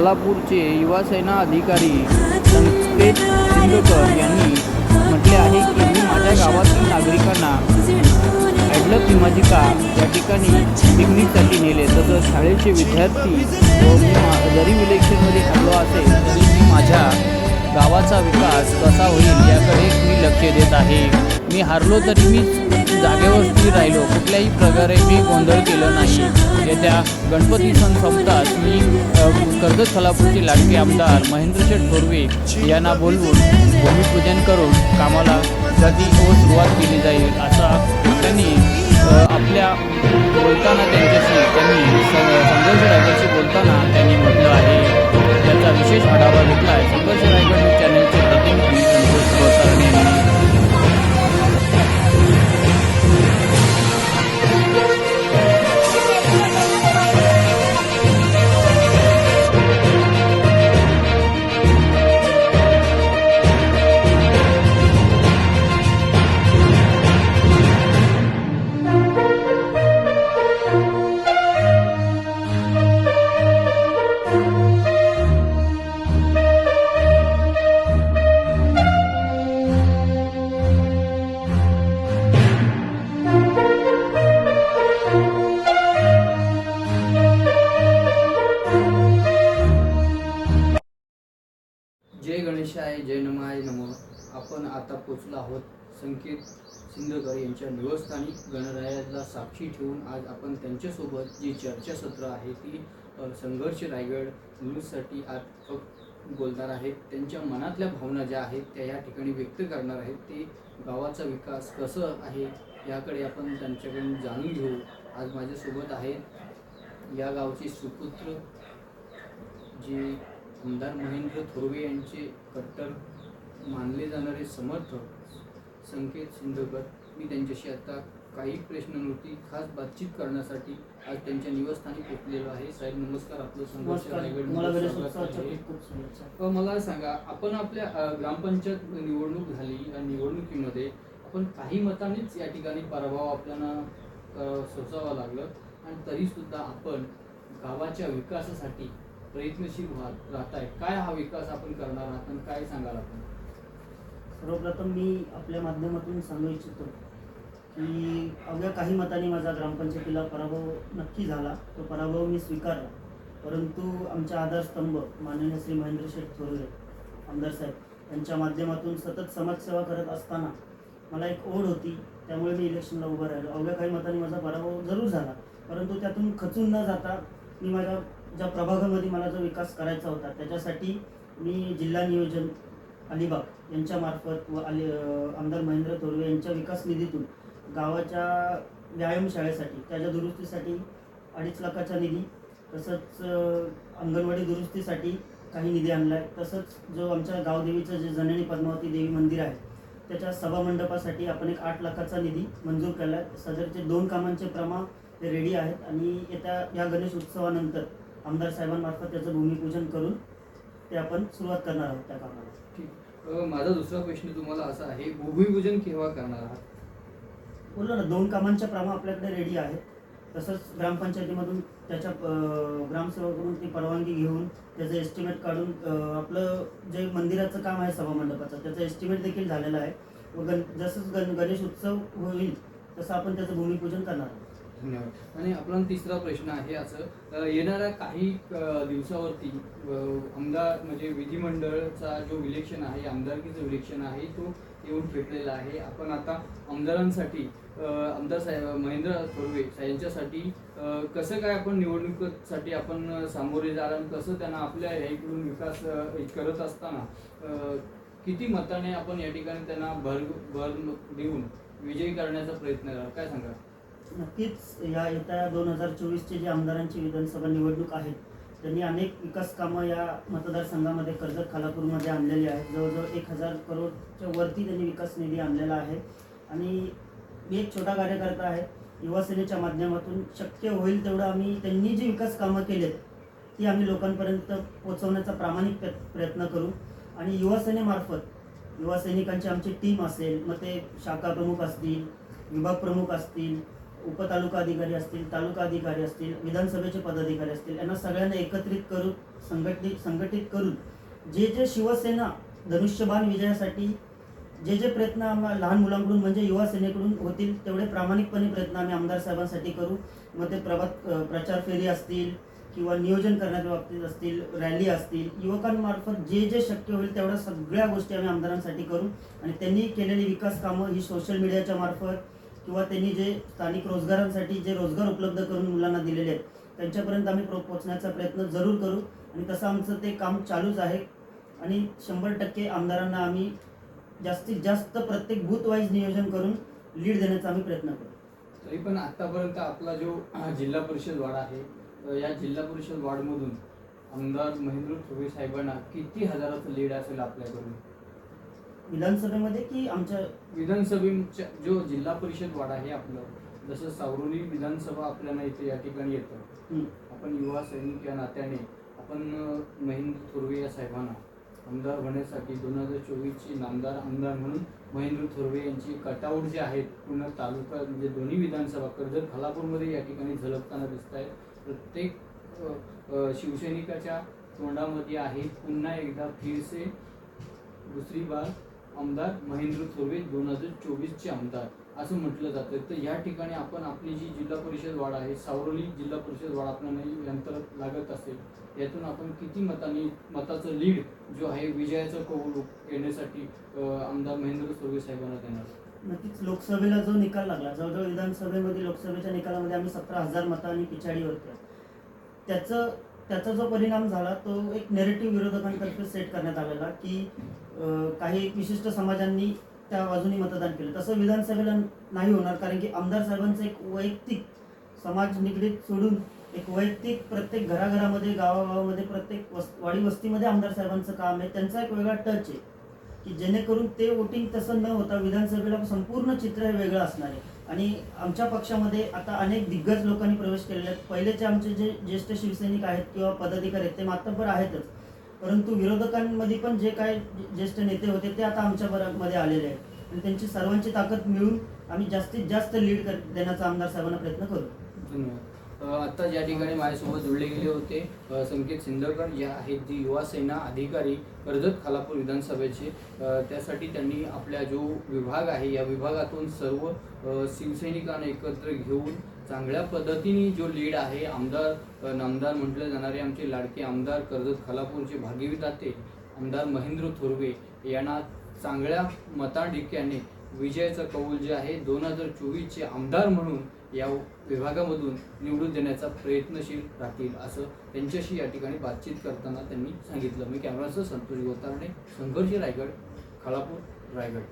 कोल्हापूरचे युवासेना अधिकारी संकेत सिंदकर यांनी म्हटले आहे की मी माझ्या गावातील नागरिकांना ॲडलक हिमाजिका या ठिकाणी पिकनिकसाठी नेले. तसंच शाळेचे विद्यार्थी व मी मा- जरी इलेक्शनमध्ये हरलो असेल तरी मी माझ्या गावाचा विकास कसा होईल याकडे मी लक्ष देत आहे. मी हारलो तरी मी जागेवर स्थिर राहिलो. कुठल्याही प्रकारे मी गोंधळ केलं नाही. येत्या गणपती सण संपताच मी कर्जत खालापूरचे लाडके आमदार महेंद्रशेठ थोरवे यांना बोलवून भूमिपूजन करून कामाला गती व सुरुवात केली जाईल असा त्यांनी आपल्या बोलताना त्यांच्याशी त्यांनी संघर्ष रायगडशी बोलताना त्यांनी म्हटलं आहे. जय गणेशाय जय नमाय नमो. आपण आता पोचलो आहोत संकेत सिंदकर यांच्या निवासस्थानी. गणरायाला साक्षी ठेवून आज आपण त्यांच्यासोबत जी चर्चासत्र आहे ती संघर्ष रायगड न्यूजसाठी आज बोलणार आहेत. त्यांच्या मनातल्या भावना ज्या आहेत त्या या ठिकाणी व्यक्त करणार आहेत. ते गावाचा विकास कसं आहे याकडे आपण त्यांच्याकडून जाणून घेऊ. आज माझ्यासोबत आहेत या गावचे सुपुत्र जी आमदार महेंद्र थोरवे यांचे कट्टर मानले जाणारे समर्थक संकेत सिंधकर. मी त्यांच्याशी आता काही प्रश्नांवरती खास बातचीत करण्यासाठी आज त्यांच्या निवासस्थानी पोहोचलेलो आहे. साहेब नमस्कार. आपलं संघर्ष मला सांगा आपण आपल्या ग्रामपंचायत निवडणूक झाली या निवडणुकीमध्ये आपण काही मतांनीच या ठिकाणी पराभव आपल्याला सोसावं लागलं. आणि तरी सुद्धा आपण गावाच्या विकासासाठी प्रयत्नशील राहत राहताय. काय हा विकास आपण करणार आहात आणि काय सांगाल आपण? सर्वप्रथम मी आपल्या माध्यमातून सांगू इच्छितो की अवघ्या काही मताने माझा ग्रामपंचायतीला पराभव नक्की झाला. तो पराभव मी स्वीकारला. परंतु आमच्या आधारस्तंभ माननीय श्री महेंद्र शेठ थोरवे आमदार साहेब यांच्या माध्यमातून सतत समाजसेवा करत असताना मला एक ओढ होती. त्यामुळे मी इलेक्शनला उभं राहिलो. अवघ्या काही मतांनी माझा पराभव जरूर झाला. परंतु त्यातून खचून न जाता मी माझ्या ज्या प्रभागामध्ये मला जो विकास करायचा होता त्याच्यासाठी मी जिल्हा नियोजन अलिबाग यांच्यामार्फत व अली आमदार महेंद्र थोरवे यांच्या विकास निधीतून गावाच्या व्यायामशाळेसाठी त्याच्या दुरुस्तीसाठी अडीच लाखाचा निधी तसंच अंगणवाडी दुरुस्तीसाठी काही निधी आणला आहे तसंच जो आमच्या गावदेवीचं जे जननी पद्मावती देवी मंदिर आहे त्याच्या सभामंडपासाठी आपण एक आठ लाखाचा निधी मंजूर केला आहे सदरचे दोन कामांचे प्रमाण ते रेडी आहेत आणि येत्या या गणेश उत्सवानंतर आमदार साहेबांमार्फत त्याचं भूमिपूजन करून ते आपण सुरुवात करणार आहोत त्या कामाला. अ, माझा दुसरा प्रश्न तुम्हाला असा आहे भूमिपूजन केव्हा करणार आहात? बोललो ना दोन कामांच्या प्रमाण आपल्याकडे रेडी आहेत. तसंच ग्रामपंचायतीमधून त्याच्या अं, ग्रामसेवकडून ती परवानगी घेऊन त्याचं एस्टिमेट काढून आपलं जे मंदिराचं काम आहे सभामंडपाचं त्याचं एस्टिमेट देखील झालेलं आहे. व गण जसंच गण गणेश उत्सव होईल तसं आपण त्याचं भूमिपूजन करणार आहोत. धन्यवाद. आणि आपला तिसरा प्रश्न आहे असं येणाऱ्या काही दिवसावरती आमदार म्हणजे विधिमंडळचा जो इलेक्शन आहे आमदारकीचं इलेक्शन आहे तो येऊन भेटलेला आहे. आपण आता आमदारांसाठी आमदार साहेब महेंद्र थोरवे यांच्यासाठी कसं काय आपण निवडणुकीसाठी आपण सामोरे जाणार आणि कसं त्यांना आपल्या ह्याकडून विकास करत असताना किती मताने आपण या ठिकाणी त्यांना भर भर देऊन विजयी करण्याचा प्रयत्न करा काय सांगा नक्कीच या येत्या दोन हजार चोवीसची जी आमदारांची विधानसभा निवडणूक आहे त्यांनी अनेक विकास कामं या मतदारसंघामध्ये कर्जत खालापूरमध्ये आणलेली आहेत. जवळजवळ एक हजार करोडच्या वरती त्यांनी विकास निधी आणलेला आहे. आणि मी एक छोटा कार्यकर्ता आहे. युवासेनेच्या माध्यमातून शक्य होईल तेवढं आम्ही त्यांनी जी विकास कामं केलेत ती आम्ही लोकांपर्यंत पोहोचवण्याचा प्रामाणिक प्रयत्न करू. आणि युवासेनेमार्फत युवासैनिकांची युवा सैनिकांची आमची टीम असेल मग ते शाखा प्रमुख असतील विभाग प्रमुख असतील उपतालुका अधिकारी असतील तालुका अधिकारी असतील विधानसभेचे पदाधिकारी असतील यांना सगळ्यांना एकत्रित करून संघटित संघटित करून जे जे शिवसेना धनुष्यबाण विजयासाठी जे जे प्रयत्न आम्हा लहान मुलांकडून म्हणजे युवा सेनेकडून होतील तेवढे प्रामाणिकपणे प्रयत्न आम्ही आमदार साहेबांसाठी करू. मग ते प्रभात प्रचार फेरी असतील किंवा नियोजन करण्याच्या बाबतीत असतील रॅली असतील युवकांमार्फत जे जे शक्य होईल तेवढ्या सगळ्या गोष्टी आम्ही आमदारांसाठी करू. आणि त्यांनी केलेली विकास कामं ही सोशल मीडियाच्या मार्फत किंवा त्यांनी जे स्थानिक रोजगारांसाठी जे रोजगार उपलब्ध करून मुलांना दिलेले आहेत त्यांच्यापर्यंत आम्ही प्रो पोहोचण्याचा प्रयत्न जरूर करू. आणि तसं आमचं ते काम चालूच आहे. आणि शंभर टक्के आमदारांना आम्ही जास्तीत जास्त प्रत्येक बूथवाईज नियोजन करून लीड देण्याचा आम्ही प्रयत्न करू. तरी पण आतापर्यंत आपला जो जिल्हा परिषद वार्ड आहे या जिल्हा परिषद वार्डमधून आमदार महेंद्र थोबे साहेबांना किती हजाराचं लीड असेल आपल्याकडून? विधानसभेमध्ये की आमच्या विधानसभेच्या जो जिल्हा परिषद वार्ड आहे आपलं जसं सावरोली विधानसभा आपल्याला इथे या ठिकाणी येतं. आपण युवा सैनिक या नात्याने आपण महेंद्र थोरवे या साहेबांना आमदार होण्यासाठी दोन हजार चोवीसची नामदार आमदार म्हणून महेंद्र थोरवे यांची कटआउट जे आहेत पूर्ण तालुका म्हणजे दोन्ही विधानसभा कर्जत खालापूरमध्ये या ठिकाणी झलकताना दिसत आहेत प्रत्येक शिवसैनिकाच्या तोंडामध्ये आहे पुन्हा एकदा फिरसे दुसरी बार आमदार महेंद्र थोरवे दोन हजार चोवीसचे आमदार असं म्हटलं जातं तर या ठिकाणी आपण आपली जी जिल्हा परिषद वाढ आहे सावरोली जिल्हा परिषद वाढ आपल्याला यंत्र लागत असेल यातून आपण किती मतांनी मताचं लीड जो आहे विजयाचं कौल येण्यासाठी आमदार महेंद्र थोरवे साहेबांना देणार नक्कीच लोकसभेला जो निकाल लागला जवळजवळ विधानसभेमध्ये लोकसभेच्या निकालामध्ये आम्ही सतरा हजार मतांनी पिछाडीवरती आहे. त्याचं त्याचा जो परिणाम झाला तो एक नेरेटिव्ह विरोधकांतर्फे सेट करण्यात आलेला की काही विशिष्ट समाजांनी त्या बाजूनी मतदान केलं. तसं विधानसभेला नाही होणार कारण की आमदार साहेबांचं एक वैयक्तिक समाज निगडीत सोडून एक वैयक्तिक प्रत्येक घराघरामध्ये गावागावामध्ये प्रत्येक वस वाडी वस्तीमध्ये आमदार साहेबांचं काम आहे. त्यांचा एक वेगळा टच आहे. की जेणेकरून ते वोटिंग तसं न होता विधानसभेला संपूर्ण चित्र हे वेगळं असणार आहे. आणि आमच्या पक्षामध्ये आता अनेक दिग्गज लोकांनी प्रवेश केलेले आहेत. पहिलेचे आमचे जे ज्येष्ठ शिवसैनिक आहेत किंवा पदाधिकारी आहेत ते मातबर आहेतच. परंतु विरोधकांमध्ये पण जे काय ज्येष्ठ नेते होते ते आता आमच्या मध्ये आलेले आहेत. आणि त्यांची सर्वांची ताकद मिळून आम्ही जास्तीत जास्त लीड कर देण्याचा आमदार साहेबांना प्रयत्न करू. धन्यवाद. आत्ता ज्या ठिकाणी माझ्यासोबत जोडले गेले होते संकेत सिंदरकर या आहेत जे युवा सेना अधिकारी कर्जत खालापूर विधानसभेचे. त्यासाठी त्यांनी आपल्या जो विभाग आहे या विभागातून सर्व शिवसैनिकांना एकत्र घेऊन चांगल्या पद्धतीने जो लीड आहे आमदार नामदार म्हटले जाणारे आमचे लाडके आमदार कर्जत खालापूरचे भागीविदाते आमदार महेंद्र थोरवे यांना चांगल्या मताधिक्याने विजयाचा कौल जे आहे दोन हजार चोवीसचे आमदार म्हणून या विभागामधून निवडून देण्याचा प्रयत्नशील राहतील असं त्यांच्याशी या ठिकाणी बातचीत करताना त्यांनी सांगितलं. मी कॅमेराचं संतोष गोतारणे संघर्ष रायगड खालापूर रायगड.